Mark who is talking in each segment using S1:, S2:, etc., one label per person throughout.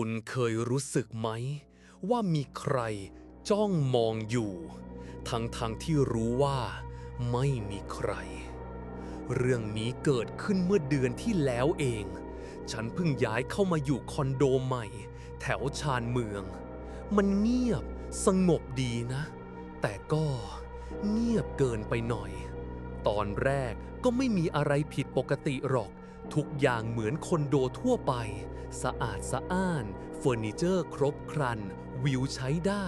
S1: คุณเคยรู้สึกไหม ว่ามีใครจ้องมองอยู่ ทั้งทงที่รู้ว่าไม่มีใคร เรื่องนี้เกิดขึ้นเมื่อเดือนที่แล้วเอง ฉันเพิ่งย้ายเข้ามาอยู่คอนโดใหม่ แถวชานเมือง มันเงียบสงบดีนะ แต่ก็เงียบเกินไปหน่อย ตอนแรกก็ไม่มีอะไรผิดปกติหรอก ทุกอย่างเหมือนคอนโดทั่วไป สะอาดสะอ้าน เฟอร์นิเจอร์ครบครัน วิวใช้ได้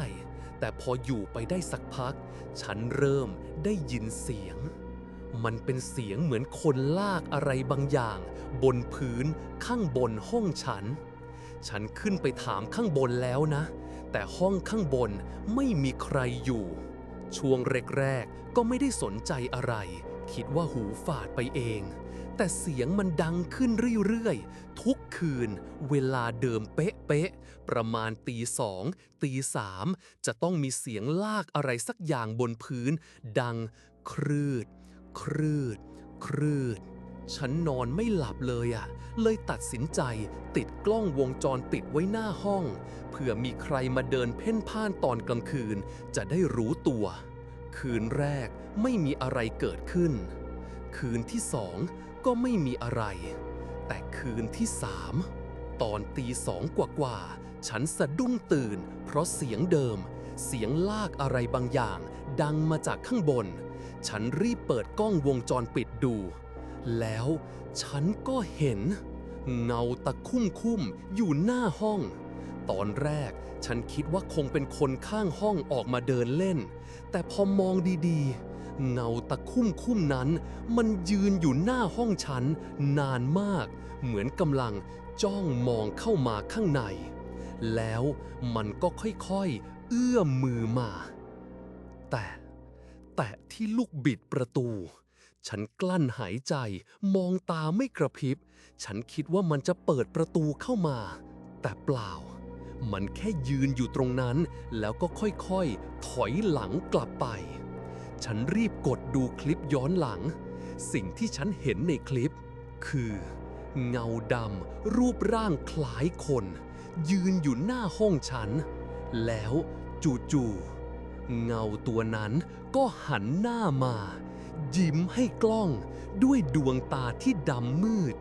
S1: แต่พออยู่ไปได้สักพัก ฉันเริ่มได้ยินเสียง มันเป็นเสียงเหมือนคนลากอะไรบางอย่าง บนพื้นข้างบนห้องฉัน ฉันขึ้นไปถามข้างบนแล้วนะ แต่ห้องข้างบนไม่มีใครอยู่ ช่วงแรกๆก็ไม่ได้สนใจอะไร คิดว่าหูฝาดไปเอง แต่เสียงมันดังขึ้นเรื่อยๆ ทุกคืน เวลาเดิมเป๊ะๆ ประมาณตีสองตีสามจะต้องมีเสียงลากอะไรสักอย่างบนพื้น ดังครืด ครืด ครืด ฉันนอนไม่หลับเลยอะ่ะ เลยตัดสินใจติดกล้องวงจรปิดไว้หน้าห้อง เผื่อมีใครมาเดินเพ่นพ่านตอนกลางคืน จะได้รู้ตัว คืนแรกไม่มีอะไรเกิดขึ้น คืนที่สองก็ไม่มีอะไร แต่คืนที่สามตอนตีสองกว่าๆ ฉันสะดุ้งตื่น เพราะเสียงเดิม เสียงลากอะไรบางอย่าง ดังมาจากข้างบน ฉันรีบเปิดกล้องวงจรปิดดู แล้วฉันก็เห็น เงาตะคุ่มคุ่มๆอยู่หน้าห้อง ตอนแรกฉันคิดว่าคงเป็นคนข้างห้องออกมาเดินเล่น แต่พอมองดีๆ เงาตะคุ่มคุ่มนั้น มันยืนอยู่หน้าห้องฉันนานมาก เหมือนกำลังจ้องมองเข้ามาข้างใน แล้วมันก็ค่อยๆ เอื้อมมือมา แต่แตะที่ลูกบิดประตู ฉันกลั้นหายใจมองตาไม่กระพริบ ฉันคิดว่ามันจะเปิดประตูเข้ามา แต่เปล่ามันแค่ยืนอยู่ตรงนั้น แล้วก็ค่อยๆ ถอยหลังกลับไป ฉันรีบกดดูคลิปย้อนหลัง สิ่งที่ฉันเห็นในคลิป คือ เงาดำรูปร่างคล้ายคน ยืนอยู่หน้าห้องฉัน แล้วจู่ๆเงาตัวนั้นก็หันหน้ามา ยิ้มให้กล้องด้วยดวงตาที่ดำมืด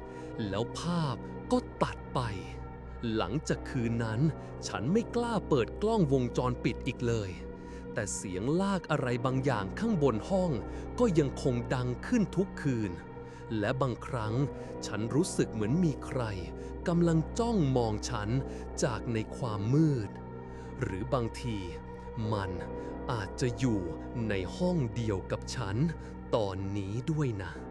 S1: แล้วภาพก็ตัดไป หลังจากคืนนั้น ฉันไม่กล้าเปิดกล้องวงจรปิดอีกเลย แต่เสียงลากอะไรบางอย่างข้างบนห้อง ก็ยังคงดังขึ้นทุกคืน และบางครั้งฉันรู้สึกเหมือนมีใครกำลังจ้องมองฉันจากในความมืด หรือบางทีมันอาจจะอยู่ในห้องเดียวกับฉันตอนนี้ด้วยนะ